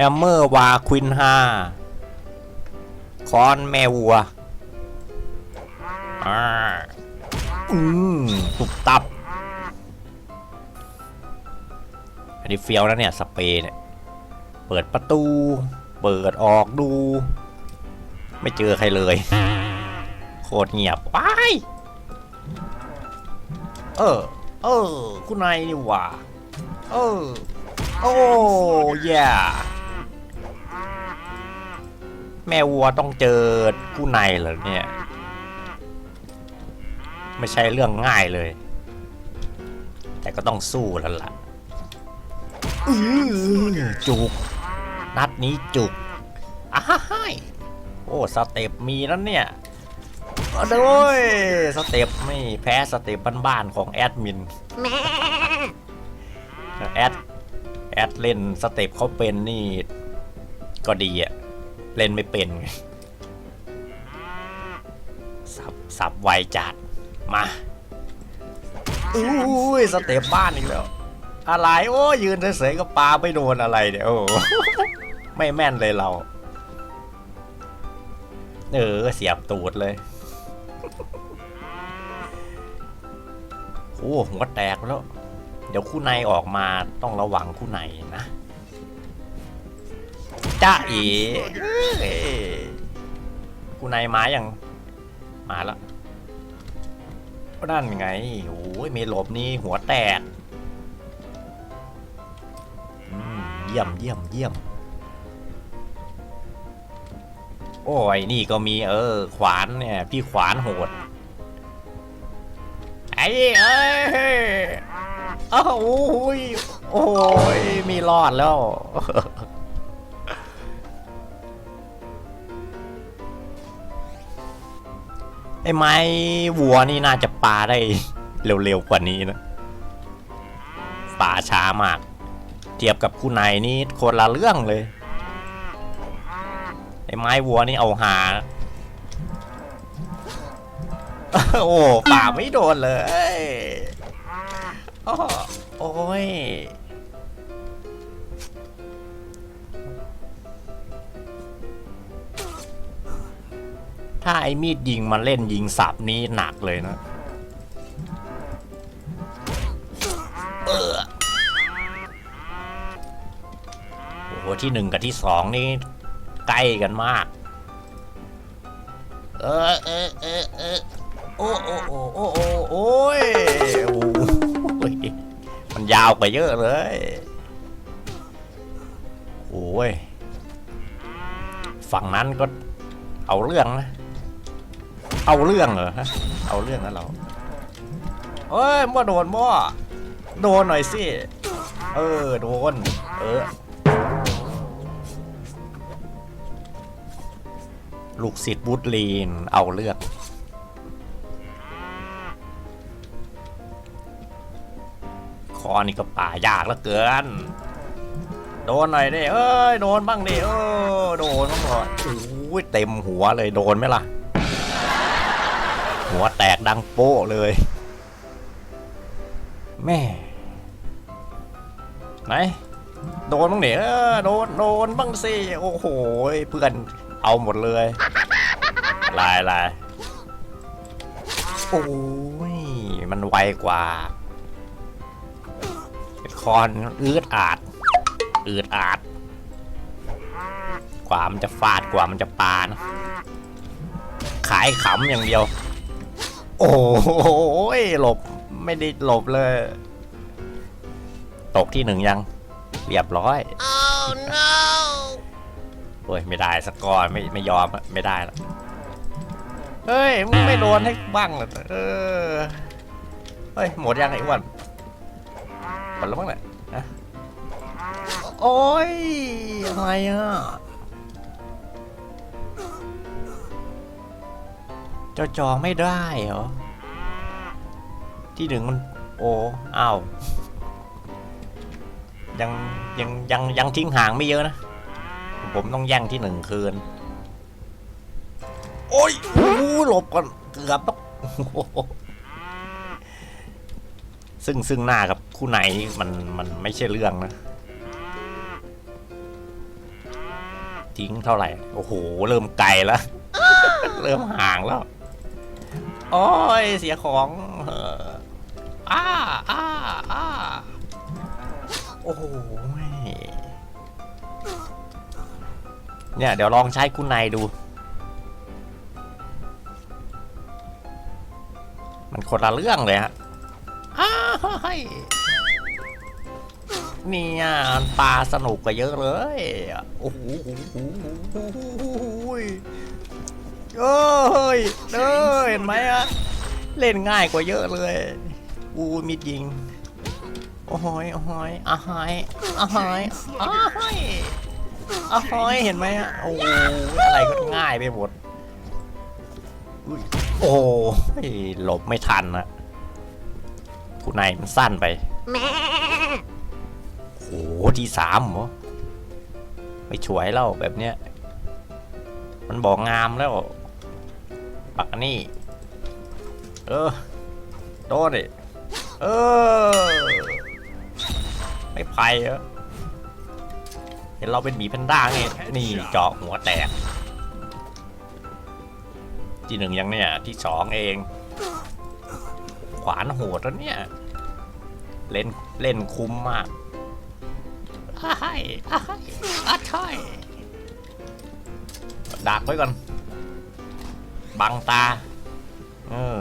แฮมเมอร์วาควินฮาคอนแมวัวอืมตุบตับ อันนี้เฟี้ยวนะเนี่ย สเปรย์เนี่ย เปิดประตู เปิดออกดู ไม่เจอใครเลย โคตรเงียบว้ายเออ เออ คุณนายนี่หว่า เออ โอ้ย แม่วัวต้องเจอกู้ในเหรอเนี่ย ไม่ใช่เรื่องง่ายเลย แต่ก็ต้องสู้แล้วล่ะอื้อจุก นัดนี้จุกอ้าฮ่ายโอ้สเต็ปมีแล้วเนี่ยเอาด้วยสเต็ปไม่แพ้สเต็ปบ้านๆของแอดมินแอดแอดเล่นสเต็ปเขาเป็นนี่ ก็ดีอะ เล่นไม่เป็นไงสับสับไวจัด มาอุ้ยสเต็ปบ้านอีกแล้ว อะไรโอ้ยืนเฉยๆก็ปาไม่โดนอะไรเนี่ยโอ้ไม่แม่นเลยเรา เออเสียบตูดเลยโอ้หัวแตกแล้ว เดี๋ยวคู่ในออกมาต้องระวังคู่ในนะ จ้าเอ๋เอ้ยคู่ในมาอย่างมาแล้วนั่นไงโอ้ยเมหลบนี่หัวแตกอืมเยี่ยมเยี่ยมเยี่ยมโอ้ยนี่ก็มีเออ ขวานเนี่ย พี่ขวานโหดไอ้เอ้ยอ้าวโอ้ยโอ้ยมีรอดแล้ว ไอ้ไม้วัวนี่น่าจะปาได้เร็วๆกว่านี้นะปาช้ามาก เทียบกับคู่ในนี่คนละเรื่องเลย ไอ้ไม้วัวนี่เอาหา โอ้ป่าไม่โดนเลย โอ้ย ถ้าไอ้มีดยิงมาเล่นยิงสับนี้หนักเลยนะโอ้โหที่หนึ่งกับที่สองนี่ใกล้กันมาก เออเออเออเออโอ้โอ้โอ้โอ้โอ้โอ้ยโอ้ยมันยาวไปเยอะเลยโอ้ยฝั่งนั้นก็เอาเรื่องนะ เอาเรื่องเหรอฮะเอาเรื่องนะเราเอ้ยมั่วโดนมั่วโดนหน่อยสิ เออ โดน เออ ลูกศิษย์บูตลีน เอาเลือก คอนี่ก็ป่ายากเหลือเกิน โดนหน่อยดิ เอ้ย โดนบ้างดิ เออ โดนบ้างหน่อยโอ้ย เต็มหัวเลย โดนไหมล่ะ หัวแตกดังโป้เลย แม่ ไหน โดนบ้างเนี่ยเอโดน โดนบ้างสิ โอ้โห เพื่อนเอาหมดเลย ลายลายโอ้ย มันไวกว่าคอนอืดอาด อืดอาด กว่ามันจะฟาดกว่ามันจะปานะขายขำอย่างเดียว โอ้ยหลบ ไม่ได้หลบเลย ตกที่หนึ่งยัง เรียบร้อย Oh no! โอ้ยไม่ได้สกอร์ไม่ไม่ยอมอะไม่ได้ละเฮ้ยมึงไม่โดนให้บ้างเหรอเออเฮ้ยหมดยังไอ้อ้วนหมดแล้วมั้งเนี่ยนะโอ้ยอะไรอะ จ้าจองไม่ได้เหรอ ที่หนึ่งมัน โอ้อ้าว ยังยังยังยังทิ้งห่างไม่เยอะนะ ผมต้องแย่งที่หนึ่งคืน โอ้ยโอ้หลบก่อน เกือบต้องซึ่งซึ่งหน้ากับคู่ไหนมันมันไม่ใช่เรื่องนะ ทิ้งเท่าไหร่ โอ้โห เริ่มไกลแล้ว เริ่มห่างแล้ว โอ้ย เสียของเอออ้าอ้าอ้าโอ้โหเนี่ย เดี๋ยวลองใช้กุณนไนดู มันคนละเรื่องเลยฮะเนี่ยปลาสนุกกว่าเยอะเลย โอ้โห เอ้ยเด้อเห็นไหมอะเล่นง่ายกว่าเยอะเลยอูมิดยิง โอ้โหยโอ้โหยอาหายอาหายอาหายอาหายเห็นไหมอะโอ้โหอะไรก็ง่ายไปหมดอุ๊ยโอ้ยหลบไม่ทันนะคุณนายมันสั้นไปโอ้โหทีสามเหรอไม่ช่วยแล้วแบบเนี้ยมันบอกงามแล้ว ปักอันนี่ เออ โดนดิเออ ไม่ไปเหรอเห็นเราเป็นหมีแพนด้าไง นี่เจาะหัวแตก ที่หนึ่งยังเนี่ย ที่สองเอง ขวานโหดแล้วเนี่ย เล่น เล่นคุ้มมากอ้ายอ้ายอ้าใช่ดักไว้ก่อน บังตา เออ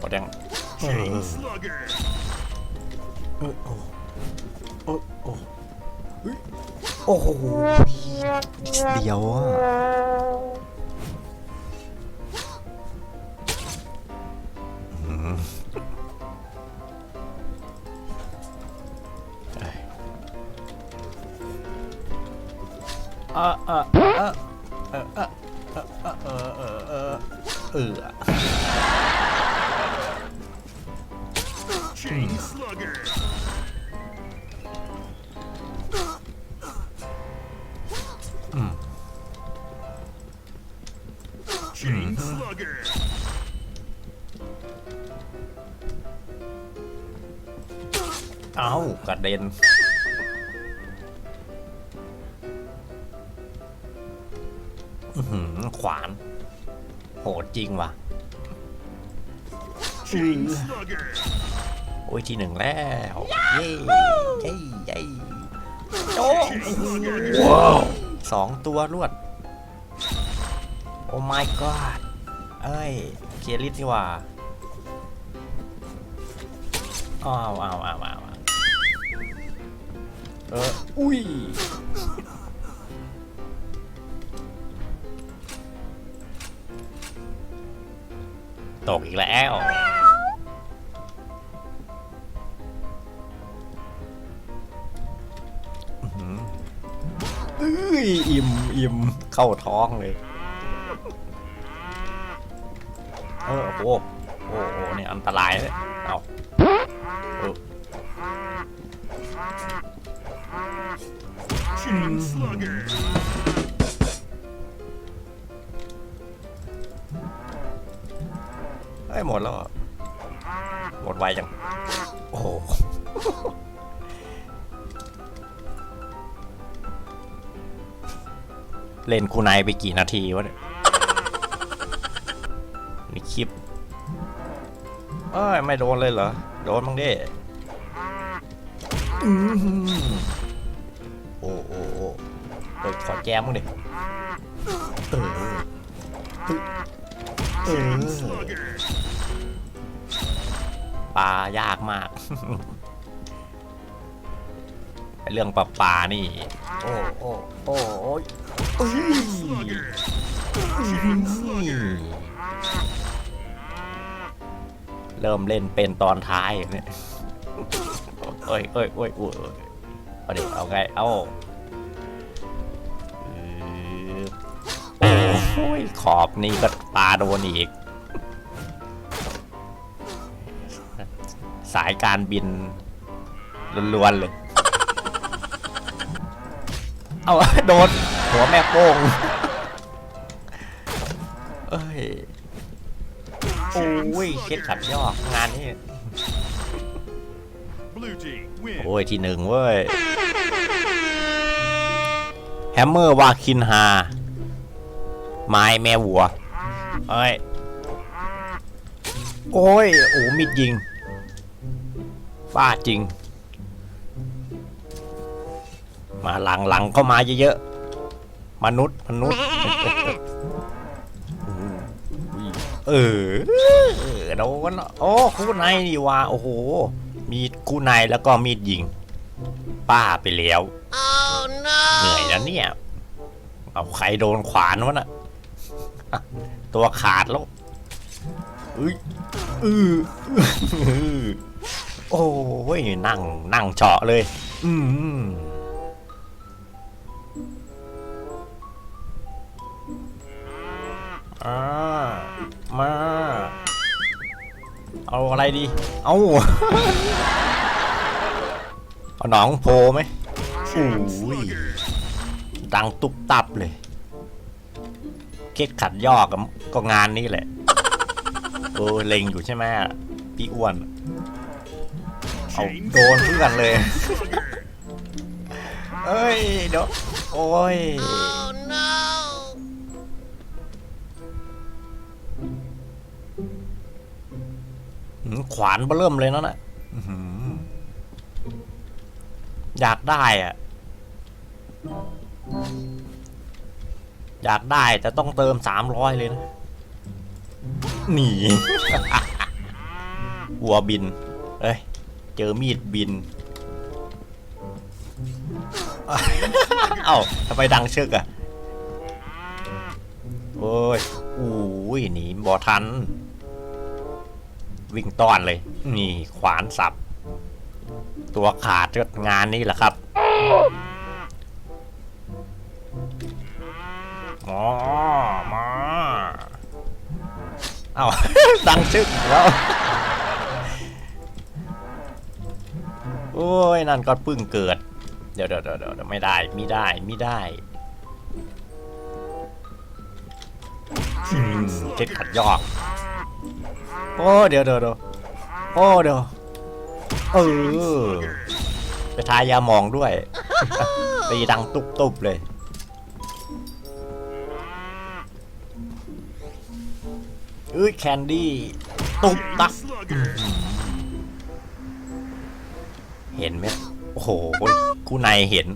กดยัง Chain Slugger. เออโอ้โอ้โอ้เฮ้โอ้โหเดียวอะ ออเออเออเออเออเออเออเออเออเออ Chain Slugger. อืม Chain Slugger. เอ้ากระเด็น ขวาน โหดจริงว่ะ Chain Slugger. โอ้ยที่หนึ่งแล้ว เย้เย้เย้โอ้ Chain Slugger. ว้าวสองตัวรวด โอ้ my god เอ้ย เคียริสนี่ว่าอ้าวอ้าวอ้าวอ้าวอ้าวเออ อุ้ย ตกอีกแล้วอื้อหือเอ้ยอิ่มอิ่มเข้าท้องเลยเออโอ้โหโอ้โหนี่อันตรายเลยเอาเออ อ้ยหมดแล้วหมดไวจัง โอ้โหเล่นคูไนไปกี่นาทีวะเนี่ยนี่คลิป เอ้ย ไม่โดนเลยเหรอ โดนบ้างดิโอ้โอ้โอ้เปิดขอแจมบ้งดิเออเออ ปลายากมาก เรื่องปลาปลานี่ โอ้โอ้โอ้โอ้ยเอ้ย Slugger. เริ่มเล่นเป็นตอนท้ายเนี่ยเอ้ยเอ้ยเอ้ยเอ้ยเอ้ยเอาดิเอาไง เอาโอ้ยขอบนี่ก็ปลาโดนอีก สายการบินล้วนๆเลย เอาโดนหัวแม่โป้งเอ้ย โอ้ยเคล็ดขัดยอกงานนี้ Blue team win. โอ้ย ที่หนึ่งเว้ย แฮมเมอร์วาคินฮา ไม้แม่วัว เอ้ย โอ้ย โอ้มิดยิง บ้าจริง มาหลังหลังเข้ามาเยอะๆ มนุษย์มนุษย์ เออโดนโอ้คู่ในนี่ว่าโอ้โห มีคู่ในแล้วก็มีดยิง ป้าไปแล้วเหนื่อยนะเนี่ย เอาใครโดนขวานวะน่ะ ตัวขาดแล้วอุ้ยอืออื้อ โอ้ยนั่งนั่งเฉาะเลย อืมอ่ามา เอาอะไรดี เอาเอาหนองโพไหม Chain Ui. slugger. ดังตุบตับเลยเคสขัดยอกก็ก็งานนี้แหละเออเล็งอยู่ใช่ไหมพี่อ้วน เอา Chain โดนเพื่อนเลย slugger. เอ้ยเดี๋ยวโอ้ยหืมขวานเบอเริ่มเลยนั่นน่ะอื้อหืออยากได้อะ อยากได้แต่ต้องเติมสามร้อยเลยนะ หนี วัวบินเอ้ย เจอมีดบิน เอ้าทำไมดังเชึกอะโอ้ยอุ้ยหนีบอทัน วิ่งต้อนเลย นี่ขวานสับ ตัวขาดก็งานนี้แหละครับหมอมา เอ้า ดังชึกแล้ว ยนั่นก็เพิ่งเกิด เดี๋ยวเดี๋ยวเดี๋ยวไม่ได้ไม่ได้ไม่ได้เจ็ดขัดยอก โอ้เดี๋ยวเดี๋ยวเดี๋ยวโอ้เดี๋ยวเออไปทายาหมองด้วยตีดังตุบตุบเลย เอ้ยแคนดี้ตุบตัก เห็นไหมโอ้โหคู่ในเห็น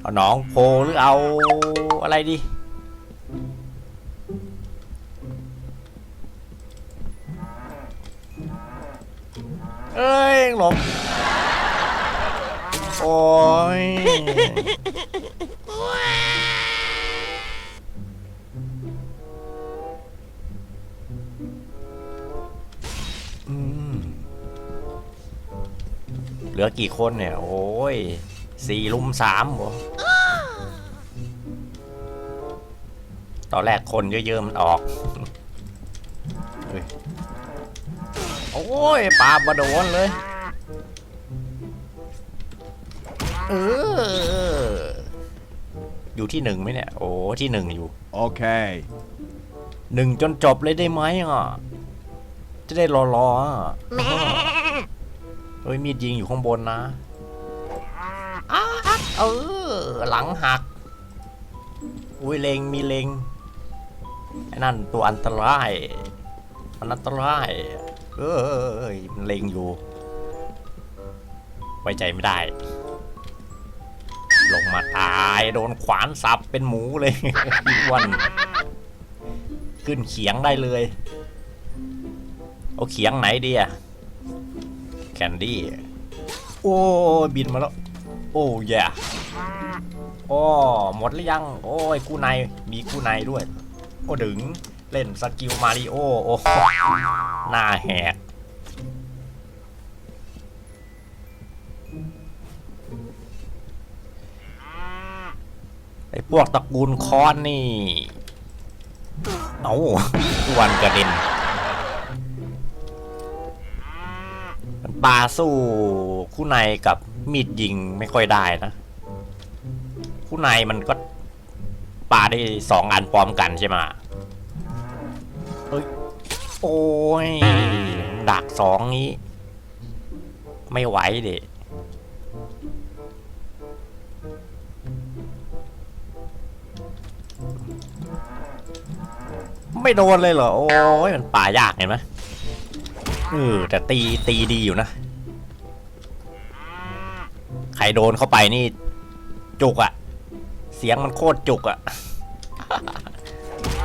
เอาหนองโพหรือเอาอะไรดีเอ้ยหลบโอ้ย เหลือกี่คนเนี่ย โอ้ยสี่ลุมสามเหรอตอนแรกคนเยอะๆมันออกเฮ้ยโอ้ยปลาบะโดนเลย เออ อยู่ที่หนึ่งไหมเนี่ย โอ้ที่หนึ่งอยู่ Okay. หนึ่งจนจบเลยได้ไหมอะ จะได้รอรอๆอะเฮ้ยมีดยิงอยู่ข้างบนนะอ้าเออหลังหัก อุ้ยเลงมีเลงไอ้นั่นตัวอันตรายมันอันตราย เออมันเลงอยู่ ไว้ใจไม่ได้ ลงมาตายโดนขวานสับเป็นหมูเลยอีอ้วัน ขึ้นเขียงได้เลย เอาเขียงไหนดีอะแคนดี้ โอ้ยบินมาแล้ว โอ้ยย่โอ้หมดหรือยัง โอ้ยกู้ในมีกู้ในด้วย โอ้ดึงเล่นสกิลมาริโอโอ้หน้าแหกไอ้พวกตระกูลคอนนี่ เอาอ้วันกระเด็น มันปาสู้คู่ในกับมีดยิงไม่ค่อยได้นะ คู่ในมันก็ปาได้สองอันพร้อมกันใช่ไหมเอ้ยโอ้ยดักสองนี้ ไม่ไหวเด็ไม่โดนเลยเหรอ โอ้ยมันป่ายากเห็นไหม เออแต่ตีตีดีอยู่นะ ใครโดนเข้าไปนี่ จุกอะเสียงมันโคตรจุกอะ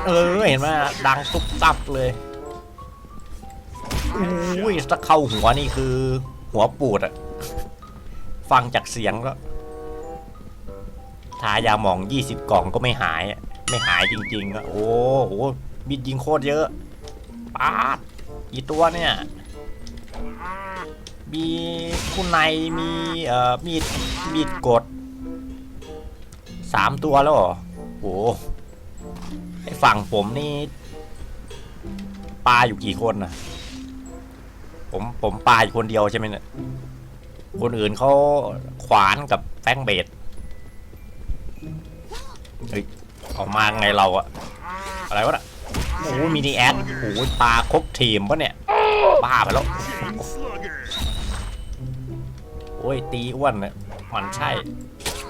เออเห็นไหมดังตุบตับเลยอุ้ยถ้าเข้าหัวนี่คือ หัวปูดอะฟังจากเสียงก็ทายาหมองยี่สิบกล่องก็ไม่หาย ไม่หายจริงๆอะโอ้โหบิดยิงโคตรเยอะปาด กี่ตัวเนี่ย มีคุณในมีเอ่อมีดมีดกดสามตัวแล้วเหรอโหไอฝั่งผมนี่ปลาอยู่กี่คนนะผมผมปลาอยู่คนเดียวใช่ไหมเนี่ยคนอื่นเขาขวานกับแฟงเบดเฮ้ยออกมาไงเราอะอะไรวะน่ะ อ้มินิแอดโอ้ปลาครบทีมปะเนี่ยบ้าไปแล้วโอ้ยตีอ้วนเนี่ยมันใช่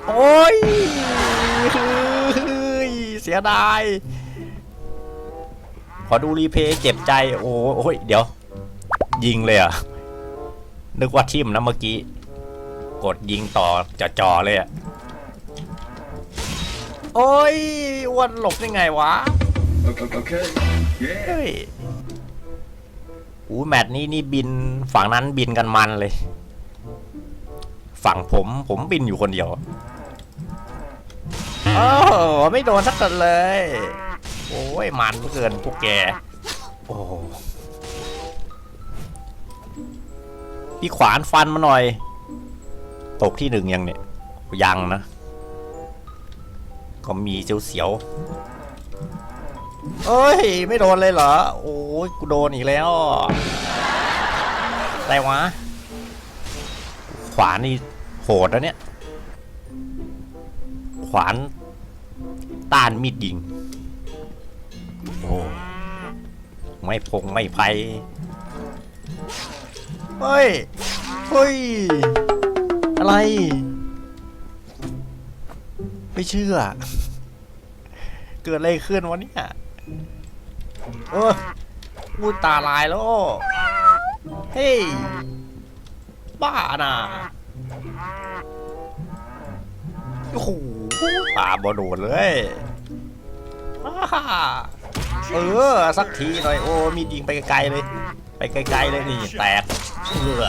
โอ้ยเฮ้ยเสียดายขอดูรีเพย์เจ็บใจ โอ้โอ้ยเดี๋ยว ยิงเลยอะ นึกว่าทิมนะเมื่อกี้ กดยิงต่อจ่อๆเลยอะ โอ้ยอ้วนหลบได้ไงวะ Okay. Yeah. เฮ้ยอู้แมตช์นี้นี่บินฝั่งนั้นบินกันมันเลย ฝั่งผมผมบินอยู่คนเดียว โอ้โหไม่โดนสักคนเลย โอ้ยมันเกินพวกแก โอ้พี่ขวานฟันมาหน่อย ตกที่หนึ่งยังเนี่ย ยังนะ ก็มีเสียวๆ เอ้ย ไม่โดนเลยเหรอ โอ้ยกูโดนอีกแล้วอะไรวะ ขวานนี่โหดนะเนี่ย ขวานต้านมีดยิง โอ้ไม่พงไม่ไพเฮ้ย เฮ้ย อะไร ไม่เชื่อ เกิดอะไรขึ้นวะเนี่ย เออพูดตาลายแล้ว เฮ้ย บ้าน่ะโอ้โหตาบอโดนเลยอ้าเออ สักทีหน่อย โอ้ มีดยิงไปไกลๆเลย ไปไกลๆเลยนี่ แตกเออ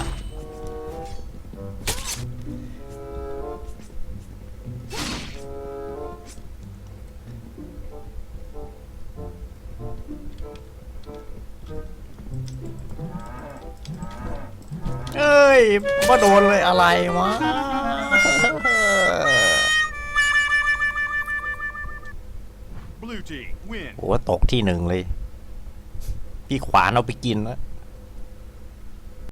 ยมาโดนเลยอะไรวะ Blue team win. โอ้ตกที่หนึ่งเลย พี่ขวานเอาไปกินแล้ว